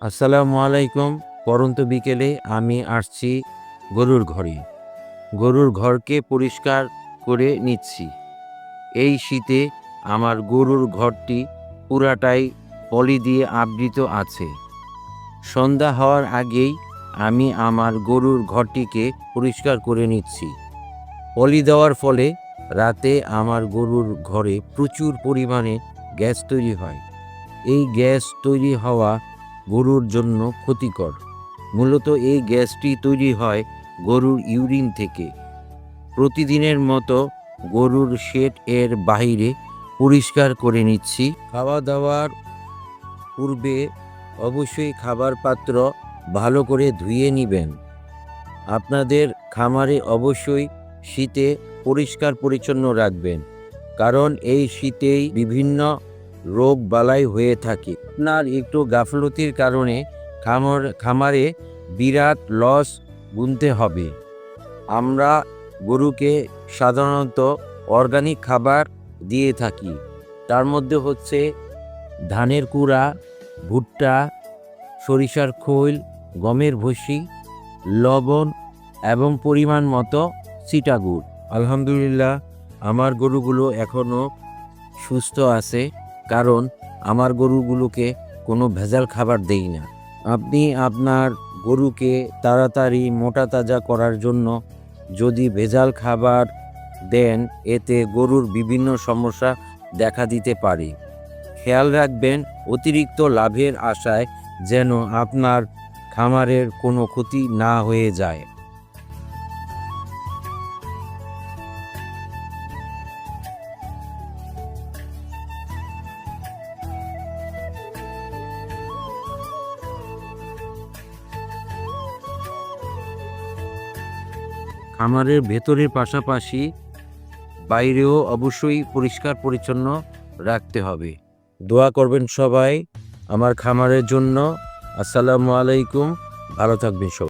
আসসালামু আলাইকুম। পরন্ত বিকেলে আমি আসছি গরুর ঘরে। গরুর ঘরকে পরিষ্কার করে নিচ্ছি। এই শীতে আমার গরুর ঘরটি পুরাটাই পলি দিয়ে আবৃত আছে। সন্ধ্যা হওয়ার আগেই আমি আমার গরুর ঘরটিকে পরিষ্কার করে নিচ্ছি। পলি দেওয়ার ফলে রাতে আমার গরুর ঘরে প্রচুর পরিমাণে গ্যাস তৈরি হয়। এই গ্যাস তৈরি হওয়া গরুর জন্য ক্ষতিকর। মূলত এই গ্যাসটি তৈরি হয় গরুর ইউরিন থেকে। প্রতিদিনের মতো গরুর শেড এর বাইরে পরিষ্কার করে নিচ্ছি। খাওয়া দাওয়ার পূর্বে অবশ্যই খাবার পাত্র ভালো করে ধুয়ে নেবেন। আপনাদের খামারে অবশ্যই শীতে পরিষ্কার পরিচ্ছন্ন রাখবেন। কারণ এই শীতেই বিভিন্ন রোগ বালাই হয়ে থাকে। আপনার একটু গাফলতির কারণে খামার, খামারে বিরাট লস গুনতে হবে। আমরা গরুকে সাধারণত অর্গানিক খাবার দিয়ে থাকি। তার মধ্যে হচ্ছে ধানের কুড়া, ভুট্টা, সরিষার খোল, গমের ভুসি, লবণ এবং পরিমাণ মতো সিটাগুড় আলহামদুলিল্লাহ, আমার গরুগুলো এখনও সুস্থ আছে। কারণ আমার গরুগুলোকে কোনো ভেজাল খাবার দেই না। আপনি আপনার গরুকে তাড়াতাড়ি মোটা তাজা করার জন্য যদি ভেজাল খাবার দেন, এতে গরুর বিভিন্ন সমস্যা দেখা দিতে পারে। খেয়াল রাখবেন, অতিরিক্ত লাভের আশায় যেন আপনার খামারের কোনো ক্ষতি না হয়ে যায়। খামারের ভেতরের পাশাপাশি বাইরেও অবশ্যই পরিষ্কার পরিচ্ছন্ন রাখতে হবে। দোয়া করবেন সবাই আমার খামারের জন্য। আসসালামু আলাইকুম। ভালো থাকবেন সবাই